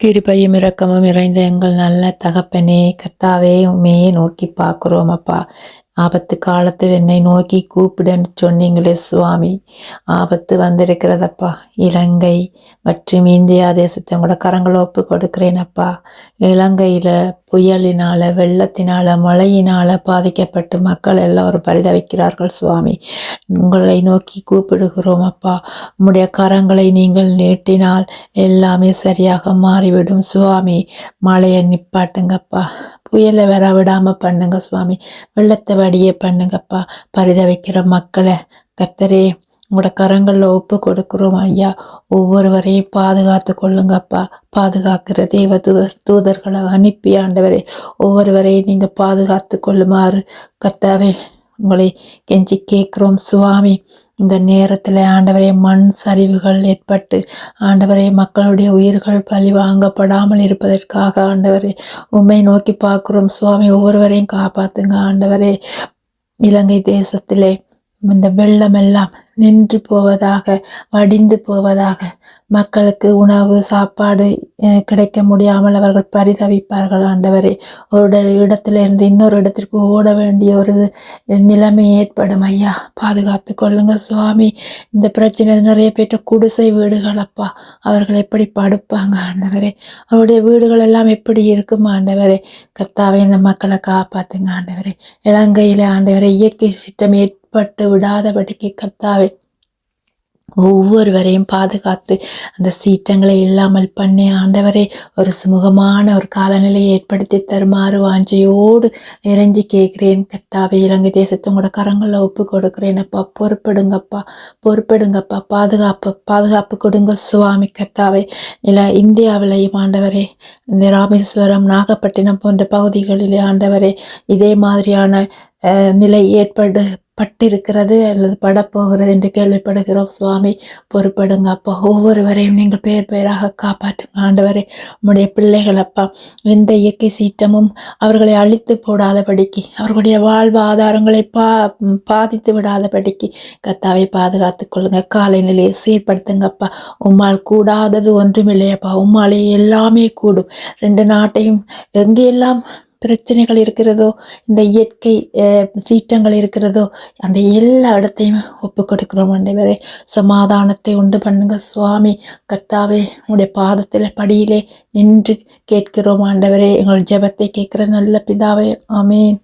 கிருபையும் இரக்கமும் இறைந்த எங்கள் நல்ல தகப்பனே கர்த்தாவே உண்மையே நோக்கி பார்க்கிறோம் அப்பா. ஆபத்து காலத்தில் என்னை நோக்கி கூப்பிடுன்னு சொன்னீங்களே சுவாமி. ஆபத்து வந்திருக்கிறதப்பா. இலங்கை மற்றும் இந்தியா தேசத்தை உங்களோட கரங்களை ஒப்பு கொடுக்கிறேன் அப்பா. இலங்கையில் புயலினால் வெள்ளத்தினால் மழையினால் பாதிக்கப்பட்டு மக்கள் எல்லோரும் பரிதவிக்கிறார்கள் சுவாமி. உங்களை நோக்கி கூப்பிடுகிறோம் அப்பா. உங்களுடைய கரங்களை நீங்கள் நீட்டினால் எல்லாமே சரியாக மாறிவிடும் சுவாமி. மழையை நிப்பாட்டுங்கப்பா. புயலை வர விடாம பண்ணுங்க சுவாமி. வெள்ளத்தை வடியே பண்ணுங்கப்பா. பரிதவிக்கிற மக்களை கர்த்தரே உங்களோட கரங்களில் ஒப்பு கொடுக்குறோம் ஐயா. ஒவ்வொருவரையும் பாதுகாத்து கொள்ளுங்கப்பா. பாதுகாக்கிற தெய்வ தூதர் தூதர்களை அனுப்பி ஆண்டவரே ஒவ்வொருவரையும் நீங்கள் பாதுகாத்து கொள்ளுமாறு கர்த்தாவே. உங்களை கெஞ்சி கேட்குறோம் சுவாமி. இந்த நேரத்தில் ஆண்டவரே மண் சரிவுகள் ஏற்பட்டு ஆண்டவரே மக்களுடைய உயிர்கள் பழி வாங்கப்படாமல் இருப்பதற்காக ஆண்டவரே உண்மை நோக்கி பார்க்குறோம். சுவாமி ஒவ்வொருவரையும் காப்பாத்துங்க ஆண்டவரே. இலங்கை தேசத்திலே இந்த வெள்ளம் எல்லாம் நின்று போவதாக வடிந்து போவதாக. மக்களுக்கு உணவு சாப்பாடு கிடைக்க முடியாமல் அவர்கள் பரிதவிப்பார்கள். ஆண்டவரே ஒரு இடத்திலிருந்து இன்னொரு இடத்திற்கு ஓட வேண்டிய ஒரு நிலைமை ஏற்படும் ஐயா. பாதுகாத்து கொள்ளுங்க சுவாமி. இந்த பிரச்சனை நிறைய பேர்ட்ட குடிசை வீடுகள் அப்பா அவர்கள் எப்படி படுப்பாங்க ஆண்டவரே? அவருடைய வீடுகள் எல்லாம் எப்படி இருக்கும் ஆண்டவரே? கர்த்தாவை இந்த மக்களை காப்பாத்துங்க ஆண்டவரே. இலங்கையில் ஆண்டவரே இயற்கை சிட்டம் பட்டு விடாதபடிக்கு கர்த்தாவே ஒவ்வொருவரையும் பாதுகாத்து அந்த சீற்றங்களை இல்லாமல் பண்ணி ஆண்டவரே ஒரு சுமூகமான ஒரு காலநிலையை ஏற்படுத்தி தருமாறு வாஞ்சையோடு இறைஞ்சி கேட்கிறேன். கத்தாவே இலங்கை தேசத்தை உங்களோட கரங்களில் ஒப்பு கொடுக்குறேனப்பா அப்பா பொறுப்பிடுங்கப்பா பாதுகாப்பு பாதுகாப்பு கொடுங்க சுவாமி கத்தாவை இல்லை இந்தியாவிலையும் ஆண்டவரே இந்த ராமேஸ்வரம் நாகப்பட்டினம் போன்ற பகுதிகளிலே ஆண்டவரே இதே மாதிரியான அஹ், நிலை ஏற்படு பட்டிருக்கிறது அல்லது படப்போகிறது என்று கேள்விப்படுகிறோம். சுவாமி பொறுப்படுங்க அப்பா. ஒவ்வொருவரையும் நீங்கள் பெயர் பெயராக காப்பாற்றுங்க ஆண்டவரே உம்முடைய பிள்ளைகள் அப்பா. எந்த இயற்கை சீற்றமும் அவர்களை அழித்து போடாதபடிக்கு அவர்களுடைய வாழ்வு ஆதாரங்களை பா பாதித்து விடாதபடிக்கு கத்தாவை பாதுகாத்து கொள்ளுங்க. காலைநிலையை சீர்படுத்துங்கப்பா உம்மால் கூடாதது ஒன்றுமில்லையப்பா உம்மாலே எல்லாமே கூடும். ரெண்டு நாட்டையும் எங்கெல்லாம் பிரச்சனைகள் இருக்கிறதோ இந்த இயற்கை சீற்றங்கள் இருக்கிறதோ அந்த எல்லா இடத்தையும் ஒப்பு கொடுக்கிறோம் ஆண்டவரே. சமாதானத்தை உண்டு பண்ணுங்க சுவாமி. கர்த்தாவே உங்களுடைய பாதத்தில் படியிலே நின்று கேட்கிறோம் ஆண்டவரே. எங்கள் ஜெபத்தை கேட்குற நல்ல பிதாவே ஆமேன்.